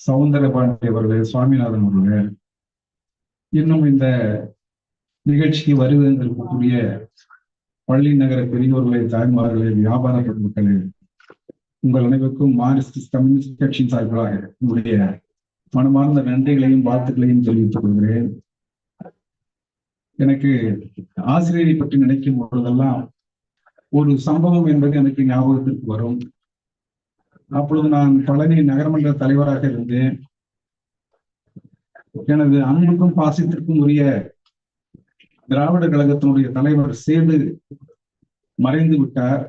சவுந்தரபாண்டி அவர்களே சுவாமிநாதன் அவர்களே இன்னும் இந்த நிகழ்ச்சிக்கு வருவதற்கக்கூடிய பள்ளி நகர பெரியோர்களே தாய்மார்களே வியாபார பெருமக்களே உங்கள் அனைவருக்கும் மார்க்சிஸ்ட் கம்யூனிஸ்ட் கட்சியின் சார்பாக உங்களுடைய மனமார்ந்த நன்றிகளையும் வாழ்த்துக்களையும் தெரிவித்துக் கொள்கிறேன். எனக்கு ஆசிரியரை பற்றி நினைக்கும் பொழுதெல்லாம் ஒரு சம்பவம் என்பது எனக்கு ஞாபகத்திற்கு வரும். அப்பொழுது நான் பழனி நகரமன்ற தலைவராக இருந்தேன். எனது அன்புக்கும் பாசத்திற்கும் உரிய திராவிட கழகத்தினுடைய தலைவர் சேது மறைந்து விட்டார்.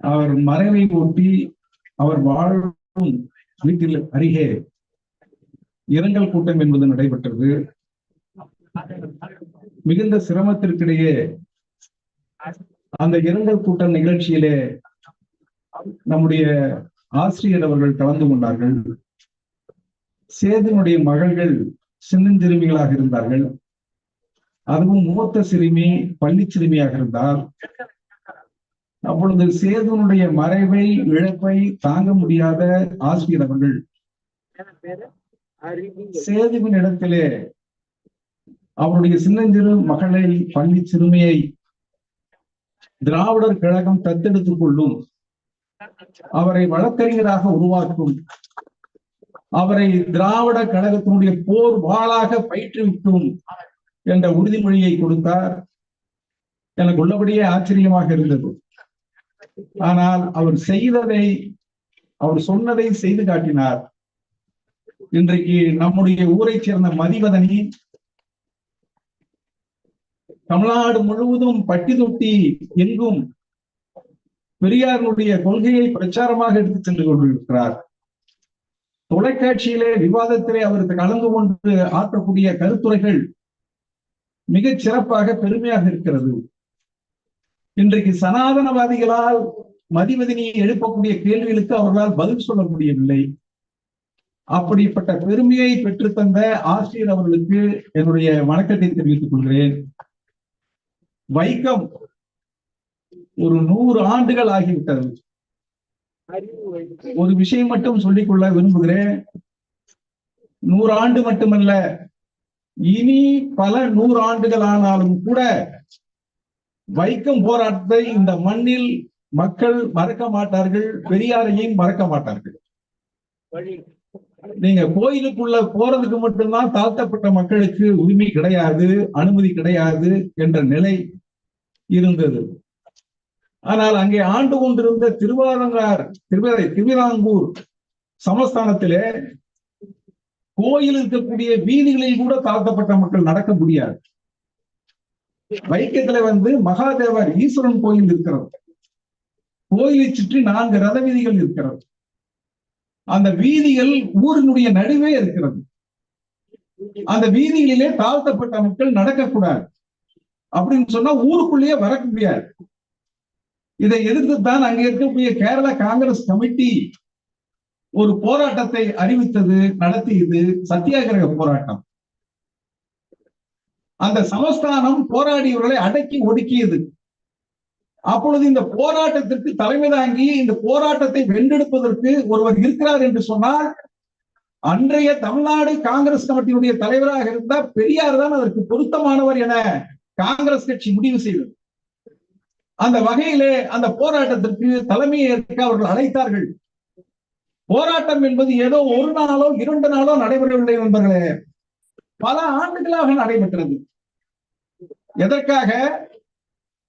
அவர் மறைவை ஒட்டி அவர் வாழும் வீட்டில் அருகே இரங்கல் கூட்டம் என்பது நடைபெற்றது. மிகுந்த சிரமத்திற்கிடையே அந்த இரங்கல் கூட்டம் நிகழ்ச்சியிலே நம்முடைய ஆசிரியர் அவர்கள் கலந்து கொண்டார்கள். சேதனுடைய மகள்கள் சின்னஞ்சிறுமிகளாக இருந்தார்கள். அதுவும் மூத்த சிறுமி பள்ளி சிறுமியாக இருந்தால் அப்பொழுது சேதுனுடைய மறைவை இழப்பை தாங்க முடியாத ஆசிரியர் அவர்கள். சேதுவின் இடத்திலே அவருடைய சின்னஞ்சிறு மகளை பள்ளி சிறுமியை திராவிடர் கழகம் தத்தெடுத்துக் கொள்ளும். அவரை வழக்கறிஞராக உருவாக்கும். அவரை திராவிட கழகத்தினுடைய போர் வாளாக பயிற்றுவிக்கும் என்ற உறுதிமொழியை கொடுத்தார். எனக்கு உள்ளபடியே ஆச்சரியமாக இருந்தது. ஆனால் அவர் செய்ததை அவர் சொன்னதை செய்து காட்டினார். இன்றைக்கு நம்முடைய ஊரை சேர்ந்த மதிவதனி தமிழ்நாடு முழுவதும் பட்டி தொட்டி எங்கும் பெரியாருடைய கொள்கையை பிரச்சாரமாக எடுத்து சென்று கொண்டிருக்கிறார். தொலைக்காட்சியிலே விவாதத்திலே அவருக்கு கலந்து கொண்டு ஆற்றக்கூடிய கருத்துரைகள் மிகச் சிறப்பாக பெருமையாக இருக்கிறது. இன்றைக்கு சனாதனவாதிகளால் மதிமதினியை எழுப்பக்கூடிய கேள்விகளுக்கு அவர்களால் பதில் சொல்ல முடியவில்லை. அப்படிப்பட்ட பெருமையை பெற்றுத்தந்த ஆசிரியர் அவர்களுக்கு என்னுடைய வணக்கத்தை தெரிவித்துக் கொள்கிறேன். வைக்கம் ஒரு நூறு ஆண்டுகள் ஆகிவிட்டது. ஒரு விஷயம் மட்டும் சொல்லிக்கொள்ள விரும்புகிறேன். நூறு ஆண்டு மட்டுமல்ல இனி பல நூறு ஆண்டுகள் ஆனாலும் கூட வைக்கம் போராட்டத்தை இந்த மண்ணில் மக்கள் மறக்க மாட்டார்கள் பெரியாரையும் மறக்க மாட்டார்கள். நீங்க கோயிலுக்குள்ள போறதுக்கு மட்டும்தான் தாழ்த்தப்பட்ட மக்களுக்கு உரிமை கிடையாது அனுமதி கிடையாது என்ற நிலை இருந்தது. ஆனால் அங்கே ஆண்டு கொண்டிருந்த திருவாரங்கார் திருவிதை திருவிதாங்கூர் சமஸ்தானத்திலே கோயில் இருக்கக்கூடிய வீதிகளில் கூட தாழ்த்தப்பட்ட மக்கள் நடக்க முடியாது. வைக்கத்துல வந்து மகாதேவர் ஈஸ்வரன் கோயில் இருக்கிறது. கோயிலை சுற்றி நான்கு ரத வீதிகள் இருக்கிறது. அந்த வீதிகள் ஊரினுடைய நடுவே இருக்கிறது. அந்த வீதிகளிலே தாழ்த்தப்பட்ட மக்கள் நடக்கக்கூடாது. அப்படின்னு சொன்னா ஊருக்குள்ளேயே வர முடியாது. இதை எதிர்த்து தான் அங்கே இருக்கக்கூடிய கேரளா காங்கிரஸ் கமிட்டி ஒரு போராட்டத்தை அறிவித்தது நடத்தியது சத்தியாகிரக போராட்டம். அந்த சமஸ்தானம் போராடியவர்களை அடக்கி ஒடுக்கியது. அப்பொழுது இந்த போராட்டத்திற்கு தலைமை தாங்கி இந்த போராட்டத்தை வென்றெடுப்பதற்கு ஒருவர் இருக்கிறார் என்று சொன்னால் அன்றைய தமிழ்நாடு காங்கிரஸ் கமிட்டியினுடைய தலைவராக இருந்த பெரியார் தான் அதற்கு பொருத்தமானவர் என காங்கிரஸ் கட்சி முடிவு செய்தது. அந்த வகையிலே அந்த போராட்டத்திற்கு தலைமையை ஏற்க அவர்கள் அழைத்தார்கள். போராட்டம் என்பது ஏதோ ஒரு நாளோ இரண்டு நாளோ நடைபெறவில்லை நண்பர்களே. பல ஆண்டுகளாக நடைபெற்றது. எதற்காக?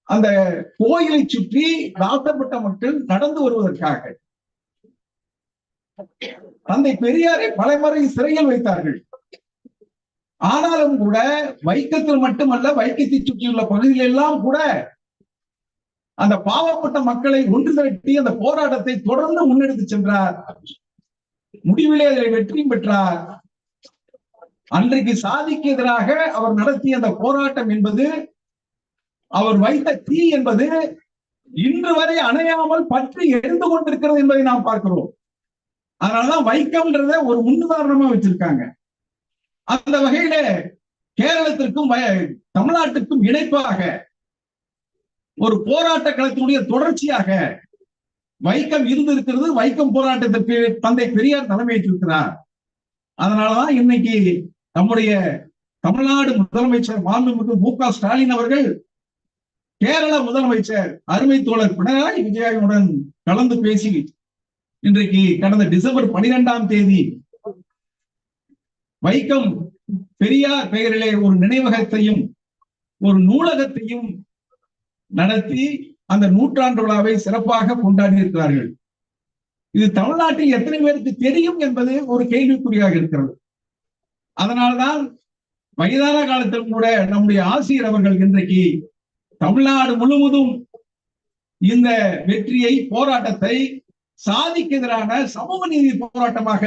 அந்த கோயிலை சுற்றி தாழ்த்தப்பட்ட மக்கள் நடந்து வருவதற்காக. தந்தை பெரியாரை பலமுறை சிறையில் வைத்தார்கள். ஆனாலும் கூட வைக்கத்தில் மட்டுமல்ல வைக்கத்தை சுற்றியுள்ள பகுதியில் எல்லாம் கூட அந்த பாவப்பட்ட மக்களை ஒன்று திரட்டி அந்த போராட்டத்தை தொடர்ந்து முன்னெடுத்து சென்றார். முடிவிலே அதில் வெற்றியும் பெற்றார். அன்றைக்கு சாதிக்கு எதிராக அவர் நடத்திய அந்த போராட்டம் என்பது அவர் வைத்த தீ என்பது இன்று வரை அணையாமல் பற்றி எரிந்து கொண்டிருக்கிறது என்பதை நாம் பார்க்கிறோம். அதனாலதான் வைக்கம்ன்றத ஒரு முன்னுதாரணமா வச்சிருக்காங்க. அந்த வகையில கேரளத்திற்கும் தமிழ்நாட்டுக்கும் இணைப்பாக ஒரு போராட்ட களத்தினுடைய தொடர்ச்சியாக வைக்கம் இருந்திருக்கிறது வைக்கம் போராட்டத்திற்கு தந்தை பெரியார் தலைமையேற்றிருக்கிறார். அதனாலதான் இன்னைக்கு நம்முடைய தமிழ்நாடு முதலமைச்சர் மாண்புமிகு மு க ஸ்டாலின் அவர்கள் கேரள முதலமைச்சர் அருமை தோழர் பினராயி விஜயனுடன் கலந்து பேசி இன்றைக்கு கடந்த டிசம்பர் பனிரெண்டாம் தேதி வைக்கம் பெரியார் பெயரிலே ஒரு நினைவகத்தையும் ஒரு நூலகத்தையும் நடத்தி அந்த நூற்றாண்டு விழாவை சிறப்பாக கொண்டாடி இருக்கிறார்கள். இது தமிழ்நாட்டில் எத்தனை பேருக்கு தெரியும் என்பது ஒரு கேள்விக்குறியாக இருக்கிறது. அதனால்தான் வயதான காலத்தில் கூட நம்முடைய ஆசிரியர் அவர்கள் இன்றைக்கு தமிழ்நாடு முழுவதும் இந்த வெற்றியை போராட்டத்தை சாதிக்கு எதிரான சமூக நீதி போராட்டமாக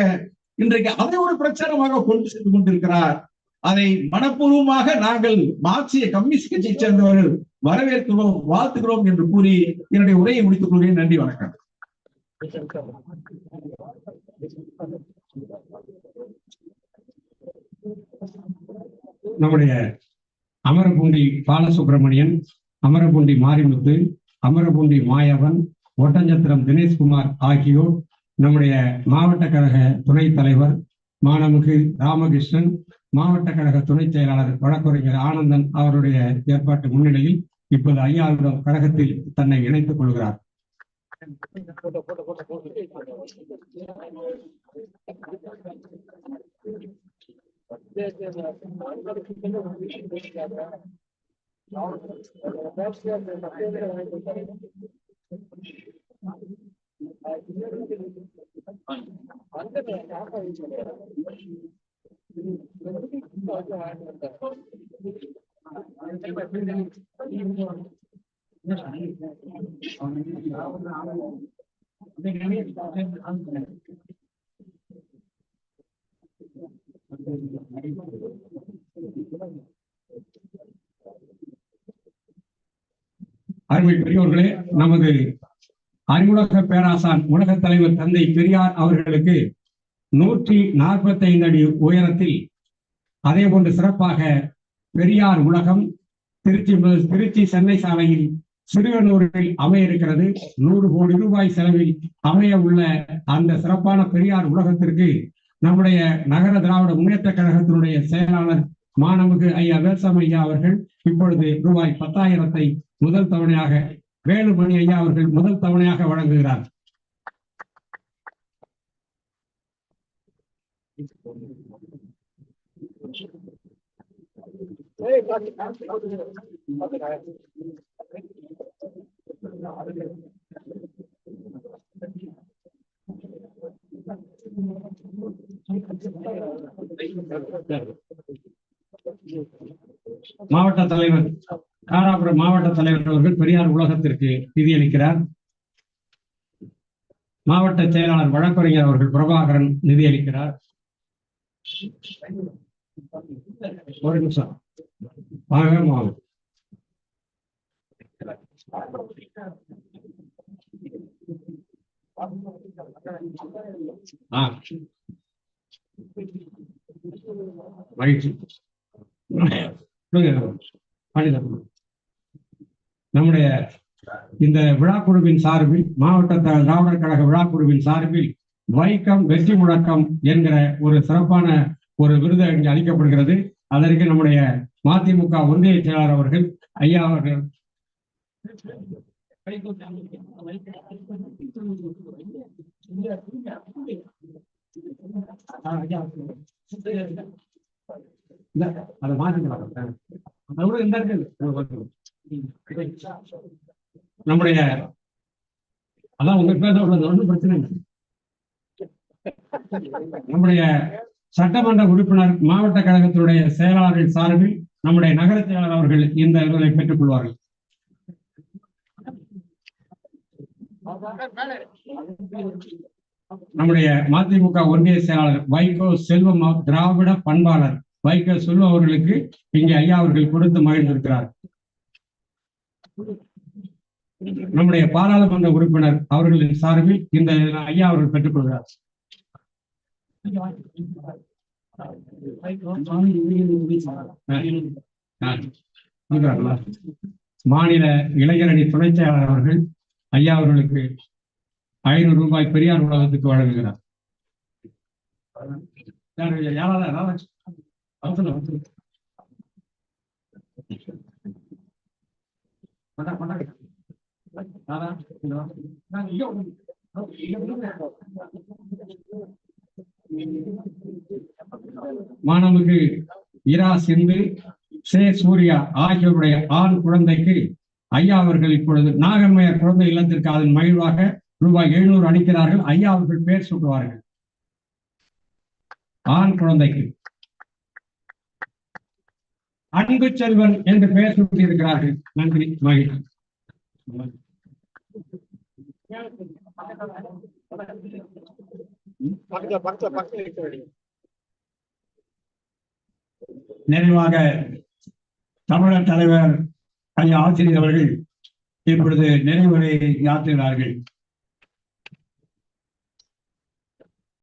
இன்றைக்கு அதை ஒரு பிரச்சாரமாக கொண்டு சென்று கொண்டிருக்கிறார். அதை மனப்பூர்வமாக நாங்கள் மார்க்சிய கம்யூனிஸ்ட் கட்சியை சேர்ந்தவர்கள் வரவேற்கிறோம் வாழ்த்துகிறோம் என்று கூறி என்னுடைய உரையை முடித்துக் கொள்கிறேன். நன்றி வணக்கம். நம்முடைய அமரபூண்டி பாலசுப்பிரமணியன் அமரபூண்டி மாரிமுத்து அமரபூண்டி மாயவன் ஒட்டஞ்சத்திரம் தினேஷ்குமார் ஆகியோர் நம்முடைய மாவட்ட கழக துணைத் தலைவர் மாணமிகு ராமகிருஷ்ணன் மாவட்ட கழக துணைச் செயலாளர் வழக்கறிஞர் ஆனந்தன் அவருடைய ஏற்பாட்டு முன்னிலையில் இப்போது ஐயாவிடம் கழகத்தில் தன்னை இணைத்துக் கொள்கிறார். அருமை பெரியோர்களே நமது அறிவுலக பேராசான் உலக தலைவர் தந்தை பெரியார் அவர்களுக்கு நூற்றி நாற்பத்தைந்து அடி உயரத்தில் அதே போன்று சிறப்பாக பெரியார் உலகம் திருச்சி திருச்சி சென்னை சாலையில் சிறுவனூரில் அமைய இருக்கிறது நூறு கோடி ரூபாய் செலவில் அமைய உள்ள அந்த சிறப்பான பெரியார் உலகத்திற்கு நம்முடைய நகர திராவிட முன்னேற்ற கழகத்தினுடைய செயலாளர் மாணமிகு ஐயா வேல்சாமி ஐயா அவர்கள் இப்பொழுது ரூபாய் பத்தாயிரத்தை முதல் தவணையாக வேலுமணி ஐயா அவர்கள் முதல் தவணையாக வழங்குகிறார். மாவட்ட தலைவர் காராபுரம் மாவட்ட தலைவர் அவர்கள் பெரியார் உலகத்திற்கு நிதியளிக்கிறார். மாவட்ட செயலாளர் வழக்கறிஞர் அவர்கள் பிரபாகரன் நிதியளிக்கிறார். ஒரு நிமிஷம். வாங்க மாறும் நம்முடைய இந்த விழாக்குழுவின் சார்பில் மாவட்ட திராவிடர் கழக விழாக்குழுவின் சார்பில் வைக்கம் வெற்றி முழக்கம் என்கிற ஒரு சிறப்பான ஒரு விருது இங்கு அளிக்கப்படுகிறது. அதற்கு நம்முடைய மதிமுக ஒன்றிய செயலாளர் அவர்கள் ஐயா அவர்கள். அதை மாத்திக்கலாம் விட இருக்குது நம்முடைய அதான் உங்க பேச ஒன்றும் பிரச்சனை நம்முடைய சட்டமன்ற உறுப்பினர் மாவட்ட கழகத்தினுடைய செயலாளர்கள் சார்பில் நம்முடைய நகர செயலாளர் அவர்கள் இந்த விருதை பெற்றுக் கொள்வார்கள். நம்முடைய மதிமுக ஒன்றிய செயலாளர் வைகோ செல்வம் திராவிட பண்பாளர் வைகோ செல்வம் அவர்களுக்கு இங்கே ஐயா அவர்கள் கொடுத்து மகிழ்ந்திருக்கிறார். நம்முடைய பாராளுமன்ற உறுப்பினர் அவர்களின் சார்பில் இந்த ஐயா அவர்கள் பெற்றுக் கொள்கிறார். மாநில இளைஞரணி துணைச் செயலாளர் அவர்கள் ஐயா அவர்களுக்கு ஐநூறு ரூபாய் பெரியார் உலகத்துக்கு வழங்குகிறார். யாரு? யாராவது? மாணவனுக்கு இரா சிந்து சே சூர்யா ஆகியோருடைய ஆண் குழந்தைக்கு ஐயா அவர்கள் இப்பொழுது நாகம்மையார் குழந்தை இல்லத்திற்கு அதன் மகிழ்வாக ரூபாய் எழுநூறு அளிக்கிறார்கள். ஐயா அவர்கள் பேர் சூட்டுவார்கள் ஆண் குழந்தைக்கு. அன்பு செல்வன் என்று பெயர் சூட்டி இருக்கிறார்கள் நன்றி மகிழ்ச்சி. நிறைவாக தமிழர் தலைவர் ஐயா ஆசிரியர் அவர்கள் இப்பொழுது நிறைவுரை யாத்துகிறார்கள்